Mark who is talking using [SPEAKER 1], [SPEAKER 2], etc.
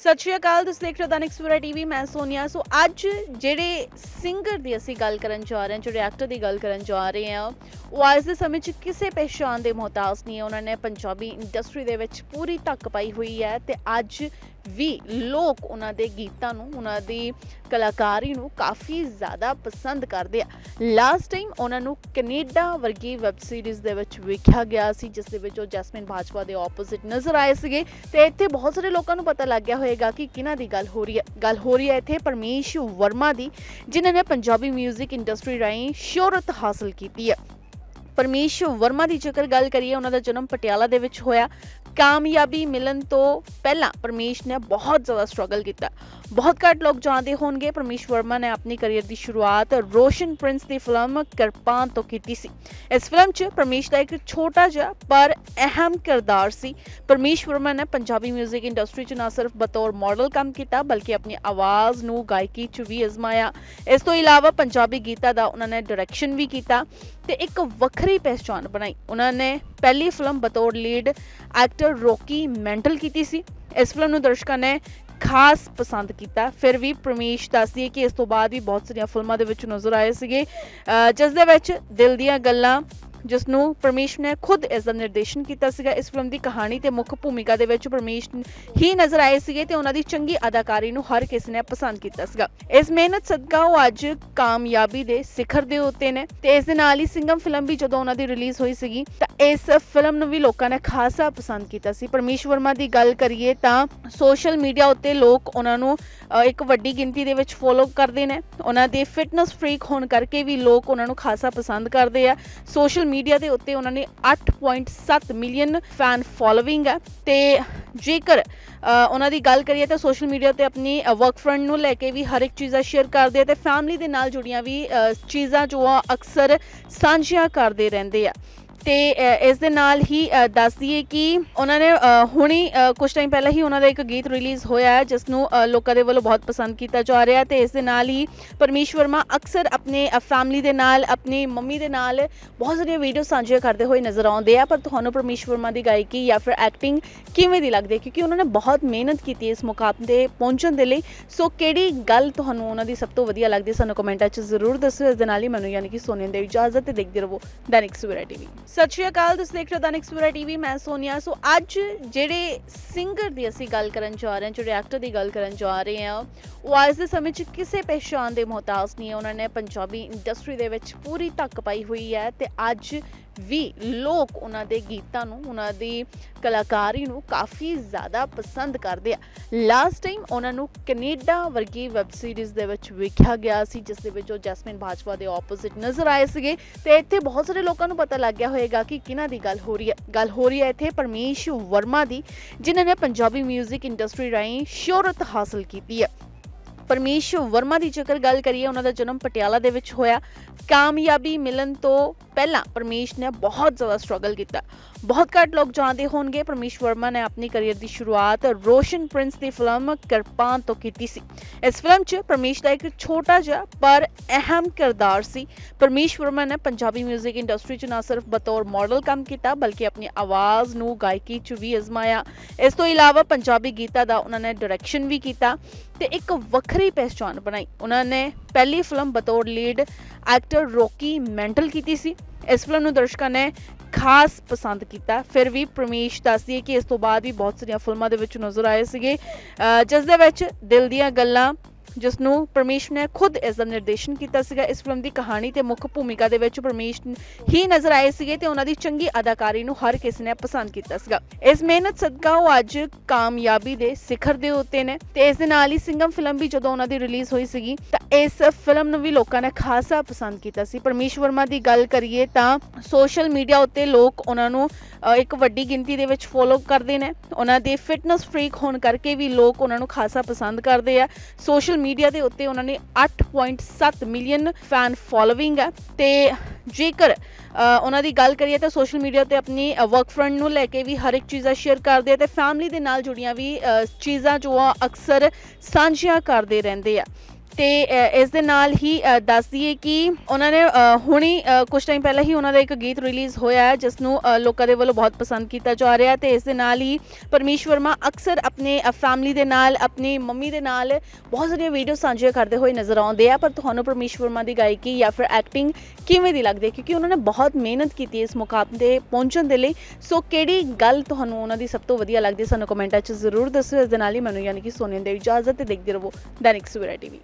[SPEAKER 1] ਸਤਿ ਸ਼੍ਰੀ ਅਕਾਲ, ਤੁਸੀਂ ਦੇਖ ਰਹੇ ਹੋ ਦੈਨਿਕ ਸਵੇਰਾ ਟੀਵੀ, ਮੈਂ ਸੋਨੀਆ। ਸੋ ਅੱਜ ਜਿਹੜੇ ਸਿੰਗਰ ਦੀ ਅਸੀਂ ਗੱਲ ਕਰਨ ਜਾ ਰਹੇ ਹਾਂ, ਜਿਹੜੇ ਐਕਟਰ ਦੀ ਗੱਲ ਕਰਨ ਜਾ ਰਹੇ ਹਾਂ, ਉਹ ਅੱਜ ਦੇ ਸਮੇਂ 'ਚ ਕਿਸੇ ਪਹਿਚਾਣ ਦੇ ਮੁਹਤਾਜ ਨਹੀਂ ਹੈ। ਉਹਨਾਂ ਨੇ ਪੰਜਾਬੀ ਇੰਡਸਟਰੀ ਦੇ ਵਿੱਚ ਪੂਰੀ ਧੱਕ ਪਾਈ ਹੋਈ ਹੈ ਤੇ ਅੱਜ ਵੀ ਲੋਕ ਉਹਨਾਂ ਦੇ ਗੀਤਾਂ ਨੂੰ, ਉਹਨਾਂ ਦੀ ਕਲਾਕਾਰੀ ਨੂੰ ਕਾਫੀ ਜ਼ਿਆਦਾ ਪਸੰਦ ਕਰਦੇ ਆ। ਲਾਸਟ ਟਾਈਮ ਉਹਨਾਂ ਨੂੰ ਕੈਨੇਡਾ ਵਰਗੀ ਵੈਬ ਸੀਰੀਜ਼ ਦੇ ਵਿੱਚ ਵੇਖਿਆ ਗਿਆ ਸੀ, ਜਿਸ ਦੇ ਵਿੱਚ ਉਹ ਜੈਸਮਿਨ ਬਾਜਵਾ ਦੇ ਆਪੋਜ਼ਿਟ ਨਜ਼ਰ ਆਏ ਸੀਗੇ। ਤੇ ਇੱਥੇ ਬਹੁਤ ਸਾਰੇ ਲੋਕਾਂ ਨੂੰ ਪਤਾ ਲੱਗ ਗਿਆ ਹੋਵੇਗਾ ਕਿ ਕਿਹਨਾਂ ਦੀ ਗੱਲ ਹੋ ਰਹੀ ਹੈ। ਗੱਲ ਹੋ ਰਹੀ ਹੈ ਇੱਥੇ ਪਰਮੇਸ਼ ਵਰਮਾ ਦੀ, ਜਿਨ੍ਹਾਂ ਨੇ ਪੰਜਾਬੀ 뮤직 ਇੰਡਸਟਰੀ ਰਾਹੀਂ ਸ਼ੋਹਰਤ ਹਾਸਲ ਕੀਤੀ ਹੈ। ਪਰਮੇਸ਼ ਵਰਮਾ ਦੀ ਜੇਕਰ ਗੱਲ ਕਰੀਏ, ਉਹਨਾਂ ਦਾ ਜਨਮ ਪਟਿਆਲਾ ਦੇ ਵਿੱਚ ਹੋਇਆ। ਕਾਮਯਾਬੀ ਮਿਲਣ ਤੋਂ ਪਹਿਲਾਂ ਪਰਮੇਸ਼ ਨੇ ਬਹੁਤ ਜ਼ਿਆਦਾ ਸਟਰਗਲ ਕੀਤਾ। ਬਹੁਤ ਘੱਟ ਲੋਕ ਜਾਣਦੇ ਹੋਣਗੇ, ਪਰਮੇਸ਼ ਵਰਮਾ ਨੇ ਆਪਣੀ ਕੈਰੀਅਰ ਦੀ ਸ਼ੁਰੂਆਤ ਰੋਸ਼ਨ ਪ੍ਰਿੰਸ ਦੀ ਫਿਲਮ ਕਿਰਪਾਨ ਤੋਂ ਕੀਤੀ ਸੀ। ਇਸ ਫਿਲਮ 'ਚ ਪਰਮੇਸ਼ ਦਾ ਇੱਕ ਛੋਟਾ ਜਿਹਾ ਪਰ ਅਹਿਮ ਕਿਰਦਾਰ ਸੀ। ਪਰਮੇਸ਼ ਵਰਮਾ ਨੇ ਪੰਜਾਬੀ 뮤직 ਇੰਡਸਟਰੀ 'ਚ ਨਾ ਸਿਰਫ ਬਤੌਰ ਮਾਡਲ ਕੰਮ ਕੀਤਾ, ਬਲਕਿ ਆਪਣੀ ਆਵਾਜ਼ ਨੂੰ ਗਾਇਕੀ 'ਚ ਵੀ ਅਜ਼ਮਾਇਆ। ਇਸ ਤੋਂ ਇਲਾਵਾ ਪੰਜਾਬੀ ਗੀਤਾਂ ਦਾ ਉਹਨਾਂ ਨੇ ਡਾਇਰੈਕਸ਼ਨ ਵੀ ਕੀਤਾ ਤੇ ਇੱਕ ਵੱਖਰੇ ਪਹਿਚਾਣ ਬਣਾਈ। ਉਹਨਾਂ ਨੇ ਪਹਿਲੀ ਫਿਲਮ ਬਤੌਰ ਲੀਡ ਐਕਟਰ ਰੋਕੀ ਮੈਂਟਲ ਕੀਤੀ ਸੀ। ਇਸ ਫਿਲਮ ਨੂੰ ਦਰਸ਼ਕਾਂ ਨੇ ਖਾਸ ਪਸੰਦ ਕੀਤਾ। ਫਿਰ ਵੀ ਪ੍ਰਮੇਸ਼ ਦੱਸਦੀ ਹੈ ਕਿ ਇਸ ਤੋਂ ਬਾਅਦ ਵੀ ਬਹੁਤ ਸਾਰੀਆਂ ਫਿਲਮਾਂ ਦੇ ਵਿੱਚ ਨਜ਼ਰ ਆਏ ਸੀਗੇ। ਅਹ ਜਿਸ ਦੇ ਵਿੱਚ ਦਿਲ ਦੀਆਂ ਗੱਲਾਂ ਜਿਸ ਨੂੰ ਪਰਮੇਸ਼ ਨੇ ਖੁਦ ਇਸ ਦਾ ਨਿਰਦੇਸ਼ਨ ਕੀਤਾ ਸੀਗਾ ਇਸ ਫਿਲਮ ਦੀ ਕਹਾਣੀ ਤੇ ਮੁੱਖ ਭੂਮਿਕਾ ਦੇ ਵਿੱਚ ਪਰਮੇਸ਼ ਹੀ ਨਜ਼ਰ ਆਏ ਸੀਗੇ ਤੇ ਉਹਨਾਂ ਦੀ ਚੰਗੀ ਅਦਾਕਾਰੀ ਨੂੰ ਹਰ ਕਿਸੇ ਨੇ ਪਸੰਦ ਕੀਤਾ ਸੀਗਾ। ਇਸ ਮਿਹਨਤ ਸਦਕਾ ਉਹ ਅੱਜ ਕਾਮਯਾਬੀ ਦੇ ਸਿਖਰ ਦੇ ਉੱਤੇ ਨੇ ਤੇ ਇਸ ਦੇ ਨਾਲ ਹੀ ਸਿੰਗਮ ਫਿਲਮ ਵੀ ਜਦੋਂ ਉਹਨਾਂ ਦੀ ਰਿਲੀਜ਼ ਹੋਈ ਸੀਗੀ ਤਾਂ ਇਸ ਫਿਲਮ ਨੂੰ ਵੀ ਲੋਕਾਂ ਨੇ ਖਾਸਾ ਪਸੰਦ ਕੀਤਾ ਸੀ। ਪਰਮੇਸ਼ ਵਰਮਾ ਦੀ ਗੱਲ ਕਰੀਏ ਤਾਂ ਸੋਸ਼ਲ ਮੀਡੀਆ ਉੱਤੇ ਲੋਕ ਉਹਨਾਂ ਨੂੰ ਇੱਕ ਵੱਡੀ ਗਿਣਤੀ ਦੇ ਵਿੱਚ ਫੋਲੋ ਕਰਦੇ ਨੇ। ਉਹਨਾਂ ਦੇ ਫਿਟਨੈਸ ਫਰੀਕ ਹੋਣ ਕਰਕੇ ਵੀ ਲੋਕ ਉਹਨਾਂ ਨੂੰ ਖਾਸਾ ਪਸੰਦ ਕਰਦੇ ਆ। ਸੋਸ਼ਲ ਮੀਡੀਆ ਦੇ ਉੱਤੇ ਉਹਨਾਂ ਨੇ 8.7 ਮਿਲੀਅਨ ਫੈਨ ਫੋਲੋਇੰਗ ਹੈ। ਤੇ ਜੇਕਰ ਉਹਨਾਂ ਦੀ ਗੱਲ ਕਰੀਏ ਤਾਂ ਸੋਸ਼ਲ ਮੀਡੀਆ ਤੇ ਆਪਣੀ ਵਰਕ ਫਰੰਟ ਨੂੰ ਲੈ ਕੇ ਵੀ ਹਰ ਇੱਕ ਚੀਜ਼ਾਂ ਸ਼ੇਅਰ ਕਰਦੇ ਆ ਤੇ ਫੈਮਿਲੀ ਦੇ ਨਾਲ ਜੁੜੀਆਂ ਵੀ ਚੀਜ਼ਾਂ ਜੋ ਆ ਅਕਸਰ ਸਾਂਝੀਆਂ ਕਰਦੇ ਰਹਿੰਦੇ ਆ। ਤੇ ਇਸ ਦੇ ਨਾਲ ਹੀ ਅ, ਦੱਸ ਦਈਏ ਕਿ ਉਹਨਾਂ ਨੇ ਅ, ਹੁਣੀ ਕੁਝ ਟਾਈਮ ਪਹਿਲਾਂ ਹੀ ਉਹਨਾਂ ਦਾ ਇੱਕ ਗੀਤ ਰਿਲੀਜ਼ ਹੋਇਆ ਹੈ ਜਿਸ ਨੂੰ ਲੋਕਾਂ ਦੇ ਵੱਲੋਂ ਬਹੁਤ ਪਸੰਦ ਕੀਤਾ ਜਾ ਰਿਹਾ ਹੈ ਤੇ ਇਸ ਦੇ ਨਾਲ ਹੀ ਪਰਮੇਸ਼ ਵਰਮਾ ਅਕਸਰ ਆਪਣੇ ਫੈਮਿਲੀ ਦੇ ਨਾਲ ਆਪਣੀ ਮੰਮੀ ਦੇ ਨਾਲ ਬਹੁਤ ਸਾਰੀਆਂ ਵੀਡੀਓ ਸਾਂਝੀਆਂ ਕਰਦੇ ਹੋਏ ਨਜ਼ਰ ਆਉਂਦੇ ਆ। ਪਰ ਤੁਹਾਨੂੰ ਪਰਮੇਸ਼ ਵਰਮਾ ਦੀ ਗਾਇਕੀ ਜਾਂ ਫਿਰ ਐਕਟਿੰਗ ਕਿਵੇਂ ਦੀ ਲੱਗਦੀ ਹੈ? ਕਿਉਂਕਿ ਉਹਨਾਂ ਨੇ ਬਹੁਤ ਮਿਹਨਤ ਕੀਤੀ ਇਸ ਮੁਕਾਮ ਤੇ ਪਹੁੰਚਣ ਦੇ ਲਈ। ਸੋ ਕਿਹੜੀ ਗੱਲ ਤੁਹਾਨੂੰ ਉਹਨਾਂ ਦੀ ਸਭ ਤੋਂ ਵਧੀਆ ਲੱਗਦੀ ਹੈ? ਸਾਨੂੰ ਕਮੈਂਟਾਂ 'ਚ ਜ਼ਰੂਰ ਦੱਸਿਓ ਇਸ ਦੇ ਨਾਲ ਹੀ ਮੈਨੂੰ ਯਾਨੀ ਕਿ ਸੋਨੀਆ ਦੇ ਇਜਾਜ਼ਤ ਤੇ ਦੇਖਦੇ ਰਹੋ ਦੈਨਿਕ ਸਵੇਰਾ ਟੀਵੀ। ਸਤਿ ਸ਼੍ਰੀ ਅਕਾਲ, ਤੁਸੀਂ ਦੇਖ ਰਹੇ ਹੋ ਦੈਨਿਕ ਸਵੇਰਾ ਟੀਵੀ, ਮੈਂ ਸੋਨੀਆ। ਸੋ ਅੱਜ ਜਿਹੜੇ ਸਿੰਗਰ ਦੀ ਅਸੀਂ ਗੱਲ ਕਰਨ ਜਾ ਰਹੇ ਹਾਂ, ਜਿਹੜੇ ਐਕਟਰ ਦੀ ਗੱਲ ਕਰਨ ਜਾ ਰਹੇ ਹਾਂ, ਉਹ ਅੱਜ ਦੇ ਸਮੇਂ 'ਚ ਕਿਸੇ ਪਹਿਚਾਣ ਦੇ ਮੁਹਤਾਜ ਨਹੀਂ ਹੈ। ਉਹਨਾਂ ਨੇ ਪੰਜਾਬੀ ਇੰਡਸਟਰੀ ਦੇ ਵਿੱਚ ਪੂਰੀ ਧੱਕ ਪਾਈ ਹੋਈ ਹੈ ਤੇ ਅੱਜ ਵੀ ਲੋਕ ਉਹਨਾਂ ਦੇ ਗੀਤਾਂ ਨੂੰ, ਉਹਨਾਂ ਦੀ ਕਲਾਕਾਰੀ ਨੂੰ ਕਾਫੀ ਜ਼ਿਆਦਾ ਪਸੰਦ ਕਰਦੇ ਆ। ਲਾਸਟ ਟਾਈਮ ਉਹਨਾਂ ਨੂੰ ਕੈਨੇਡਾ ਵਰਗੀ ਵੈਬ ਸੀਰੀਜ਼ ਦੇ ਵਿੱਚ ਵੇਖਿਆ ਗਿਆ ਸੀ, ਜਿਸ ਦੇ ਵਿੱਚ ਉਹ ਜੈਸਮਿਨ ਬਾਜਵਾ ਦੇ ਆਪੋਜ਼ਿਟ ਨਜ਼ਰ ਆਏ ਸੀਗੇ। ਤੇ ਇੱਥੇ ਬਹੁਤ ਸਾਰੇ ਲੋਕਾਂ ਨੂੰ ਪਤਾ ਲੱਗ ਗਿਆ ਹੋਵੇਗਾ ਕਿ ਕਿਹਨਾਂ ਦੀ ਗੱਲ ਹੋ ਰਹੀ ਹੈ, ਗੱਲ ਹੋ ਰਹੀ ਹੈ ਇੱਥੇ ਪਰਮੇਸ਼ ਵਰਮਾ ਦੀ, ਜਿਨ੍ਹਾਂ ਨੇ ਪੰਜਾਬੀ 뮤직 ਇੰਡਸਟਰੀ ਰਾਹੀਂ ਸ਼ੋਹਰਤ ਹਾਸਲ ਕੀਤੀ ਹੈ। ਪਰਮੇਸ਼ ਵਰਮਾ ਦੀ ਜੇਕਰ ਗੱਲ ਕਰੀਏ, ਉਹਨਾਂ ਦਾ ਜਨਮ ਪਟਿਆਲਾ ਦੇ ਵਿੱਚ ਹੋਇਆ। ਕਾਮਯਾਬੀ ਮਿਲਣ ਤੋਂ ਪਹਿਲਾਂ ਪਰਮੇਸ਼ ਨੇ ਬਹੁਤ ਜ਼ਿਆਦਾ ਸਟਰਗਲ ਕੀਤਾ। ਬਹੁਤ ਘੱਟ ਲੋਕ ਜਾਣਦੇ ਹੋਣਗੇ, ਪਰਮੇਸ਼ ਵਰਮਾ ਨੇ ਆਪਣੀ ਕੈਰੀਅਰ ਦੀ ਸ਼ੁਰੂਆਤ ਰੋਸ਼ਨ ਪ੍ਰਿੰਸ ਦੀ ਫਿਲਮ ਕਿਰਪਾਨ ਤੋਂ ਕੀਤੀ ਸੀ। ਇਸ ਫਿਲਮ 'ਚ ਪਰਮੇਸ਼ ਦਾ ਇੱਕ ਛੋਟਾ ਜਿਹਾ ਪਰ ਅਹਿਮ ਕਿਰਦਾਰ ਸੀ। ਪਰਮੇਸ਼ ਵਰਮਾ ਨੇ ਪੰਜਾਬੀ 뮤직 ਇੰਡਸਟਰੀ 'ਚ ਨਾ ਸਿਰਫ ਬਤੌਰ ਮਾਡਲ ਕੰਮ ਕੀਤਾ, ਬਲਕਿ ਆਪਣੀ ਆਵਾਜ਼ ਨੂੰ ਗਾਇਕੀ 'ਚ ਵੀ ਅਜ਼ਮਾਇਆ। ਇਸ ਤੋਂ ਇਲਾਵਾ ਪੰਜਾਬੀ ਗੀਤਾਂ ਦਾ ਉਹਨਾਂ ਨੇ ਡਾਇਰੈਕਸ਼ਨ ਵੀ ਕੀਤਾ ਤੇ ਇੱਕ ਵੱਖਰੀ ਪਹਿਚਾਣ ਬਣਾਈ। ਉਹਨਾਂ ਨੇ ਪਹਿਲੀ ਫਿਲਮ ਬਤੌਰ ਲੀਡ ਐਕਟਰ ਰੋਕੀ ਮੈਂਟਲ ਕੀਤੀ ਸੀ। ਇਸ ਫਿਲਮ ਨੂੰ ਦਰਸ਼ਕਾਂ ਨੇ ਖਾਸ ਪਸੰਦ ਕੀਤਾ। ਫਿਰ ਵੀ ਪ੍ਰਮੇਸ਼ ਦੱਸਦੀ ਹੈ ਕਿ ਇਸ ਤੋਂ ਬਾਅਦ ਵੀ ਬਹੁਤ ਸਾਰੀਆਂ ਫਿਲਮਾਂ ਦੇ ਵਿੱਚ ਨਜ਼ਰ ਆਏ ਸੀਗੇ। ਜਿਸ ਦੇ ਵਿੱਚ ਦਿਲ ਦੀਆਂ ਗੱਲਾਂ ਜਿਸ ਨੂੰ ਪਰਮੇਸ਼ ਨੇ ਖੁਦ ਇਸ ਦਾ ਨਿਰਦੇਸ਼ਨ ਕੀਤਾ ਸੀਗਾ ਇਸ ਫਿਲਮ ਦੀ ਕਹਾਣੀ ਤੇ ਮੁੱਖ ਭੂਮਿਕਾ ਦੇ ਵਿੱਚ ਪਰਮੇਸ਼ ਹੀ ਨਜ਼ਰ ਆਏ ਸੀਗੇ ਤੇ ਉਹਨਾਂ ਦੀ ਚੰਗੀ ਅਦਾਕਾਰੀ ਨੂੰ ਹਰ ਕਿਸੇ ਨੇ ਪਸੰਦ ਕੀਤਾ ਸੀਗਾ। ਇਸ ਮਿਹਨਤ ਸਦਕਾ ਉਹ ਅੱਜ ਕਾਮਯਾਬੀ ਦੇ ਸਿਖਰ ਦੇ ਉੱਤੇ ਨੇ ਤੇ ਇਸ ਦੇ ਨਾਲ ਹੀ ਸਿੰਗਮ ਫਿਲਮ ਵੀ ਜਦੋਂ ਉਹਨਾਂ ਦੀ ਰਿਲੀਜ਼ ਹੋਈ ਸੀਗੀ ਤਾਂ ਇਸ ਫਿਲਮ ਨੂੰ ਵੀ ਲੋਕਾਂ ਨੇ ਖਾਸਾ ਪਸੰਦ ਕੀਤਾ ਸੀ। ਪਰਮੇਸ਼ ਵਰਮਾ ਦੀ ਗੱਲ ਕਰੀਏ ਤਾਂ ਸੋਸ਼ਲ ਮੀਡੀਆ ਉੱਤੇ ਲੋਕ ਉਹਨਾਂ ਨੂੰ ਇੱਕ ਵੱਡੀ ਗਿਣਤੀ ਦੇ ਵਿੱਚ ਫੋਲੋ ਕਰਦੇ ਨੇ। ਉਹਨਾਂ ਦੇ ਫਿਟਨੈਸ ਫਰੀਕ ਹੋਣ ਕਰਕੇ ਵੀ ਲੋਕ ਉਹਨਾਂ ਨੂੰ ਖਾਸਾ ਪਸੰਦ ਕਰਦੇ ਆ। ਸੋਸ਼ਲ ਮੀਡੀਆ ਦੇ ਉੱਤੇ ਉਹਨਾਂ ਨੇ 8.7 ਮਿਲੀਅਨ ਫੈਨ ਫੋਲੋਇੰਗ ਹੈ। ਤੇ ਜੇਕਰ ਉਹਨਾਂ ਦੀ ਗੱਲ ਕਰੀਏ ਤਾਂ ਸੋਸ਼ਲ ਮੀਡੀਆ ਤੇ ਆਪਣੀ ਵਰਕ ਫਰੰਟ ਨੂੰ ਲੈ ਕੇ ਵੀ ਹਰ ਇੱਕ ਚੀਜ਼ਾਂ ਸ਼ੇਅਰ ਕਰਦੇ ਆ ਤੇ ਫੈਮਿਲੀ ਦੇ ਨਾਲ ਜੁੜੀਆਂ ਵੀ ਚੀਜ਼ਾਂ ਜੋ ਆ ਅਕਸਰ ਸਾਂਝੀਆਂ ਕਰਦੇ ਰਹਿੰਦੇ ਆ। ਤੇ ਇਸ ਦੇ ਨਾਲ ਹੀ ਅ, ਦੱਸ ਦਈਏ ਕਿ ਉਹਨਾਂ ਨੇ ਅ, ਹੁਣੀ ਕੁਝ ਟਾਈਮ ਪਹਿਲਾਂ ਹੀ ਉਹਨਾਂ ਦਾ ਇੱਕ ਗੀਤ ਰਿਲੀਜ਼ ਹੋਇਆ ਹੈ ਜਿਸ ਨੂੰ ਲੋਕਾਂ ਦੇ ਵੱਲੋਂ ਬਹੁਤ ਪਸੰਦ ਕੀਤਾ ਜਾ ਰਿਹਾ ਤੇ ਇਸ ਦੇ ਨਾਲ ਹੀ ਪਰਮੇਸ਼ ਵਰਮਾ ਅਕਸਰ ਆਪਣੇ ਫੈਮਿਲੀ ਦੇ ਨਾਲ ਆਪਣੀ ਮੰਮੀ ਦੇ ਨਾਲ ਬਹੁਤ ਸਾਰੀਆਂ ਵੀਡੀਓ ਸਾਂਝੀਆਂ ਕਰਦੇ ਹੋਏ ਨਜ਼ਰ ਆਉਂਦੇ ਆ ਪਰ ਤੁਹਾਨੂੰ ਪਰਮੇਸ਼ ਵਰਮਾ ਦੀ ਗਾਇਕੀ ਜਾਂ ਫਿਰ ਐਕਟਿੰਗ ਕਿਵੇਂ ਦੀ ਲੱਗਦੀ ਹੈ? ਕਿਉਂਕਿ ਉਹਨਾਂ ਨੇ ਬਹੁਤ ਮਿਹਨਤ ਕੀਤੀ ਇਸ ਮੁਕਾਮ ਤੇ ਪਹੁੰਚਣ ਦੇ ਲਈ। ਸੋ ਕਿਹੜੀ ਗੱਲ ਤੁਹਾਨੂੰ ਉਹਨਾਂ ਦੀ ਸਭ ਤੋਂ ਵਧੀਆ ਲੱਗਦੀ ਹੈ? ਸਾਨੂੰ ਕਮੈਂਟਾਂ 'ਚ ਜ਼ਰੂਰ ਦੱਸਿਓ। ਇਸ ਦੇ ਨਾਲ ਹੀ ਮੈਨੂੰ ਯਾਨੀ ਕਿ ਸੋਨੇ ਦੇ ਇਜਾਜ਼ਤ ਤੇ ਦੇਖਦੇ ਰਹੋ ਦੈਨਿਕ ਸਵੇਰਾ ਟੀਵੀ।